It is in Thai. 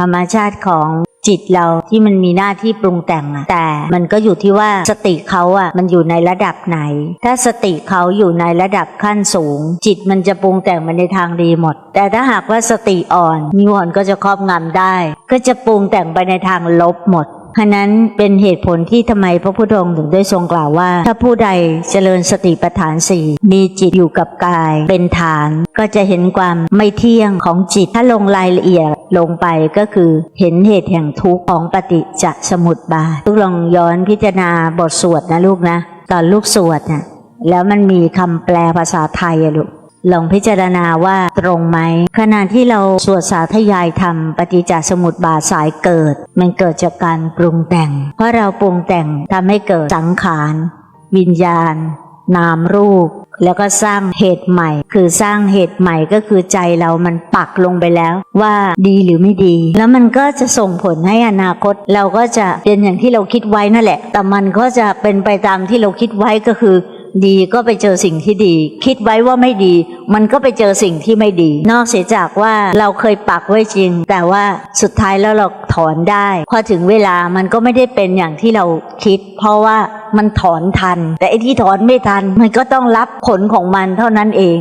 ธรรมชาติของจิตเราที่มันมีหน้าที่ปรุงแต่งอะแต่มันก็อยู่ที่ว่าสติเขาอะมันอยู่ในระดับไหน ถ้าสติเขาอยู่ในระดับขั้นสูง จิตมันจะปรุงแต่งไปในทางดีหมด แต่ถ้าหากว่าสติอ่อนนิวรณ์ก็จะครอบงำได้ ก็จะปรุงแต่งไปในทางลบหมดฉะนั้นเป็นเหตุผลที่ทำไมพระพุทธองค์ถึงได้ทรงกล่าวว่า ถ้าผู้ใดเจริญสติปัฏฐานสี่มีจิตอยู่กับกาย เป็นฐาน ก็จะเห็นความไม่เที่ยงของจิตถ้าลงรายละเอียด ลงไปก็คือเห็นเหตุแห่งทุกข์ของปฏิจจสมุปบาทลูกลองย้อนพิจารณาบทสวดนะลูกนะ ตอนลูกสวดน่ะแล้วมันมีคำแปลภาษาไทยอะลูกลองพิจารณาว่าตรงไหมขณะที่เราสวดสาธยายธรรมปฏิจจสมุปบาทสายเกิด มันเกิดจากการปรุงแต่ง เพราะเราปรุงแต่งทำให้เกิดสังขาร วิญญาณ นามรูป แล้วก็สร้างเหตุใหม่ คือสร้างเหตุใหม่ก็คือใจเรามันปักลงไปแล้ว ว่าดีหรือไม่ดี แล้วมันก็จะส่งผลให้อนาคต เราก็จะเป็นอย่างที่เราคิดไว้นั่นแหละ แต่มันก็จะเป็นไปตามที่เราคิดไว้ก็คือดีก็ไปเจอสิ่งที่ดี คิดไว้ว่าไม่ดี มันก็ไปเจอสิ่งที่ไม่ดี นอกเสียจากว่าเราเคยปักไว้จริง แต่ว่าสุดท้ายแล้วเรา ถอนได้ พอถึงเวลามันก็ไม่ได้เป็นอย่างที่เราคิด เพราะว่ามันถอนทัน แต่ไอ้ที่ถอนไม่ทัน มันก็ต้องรับผลของมันเท่านั้นเอง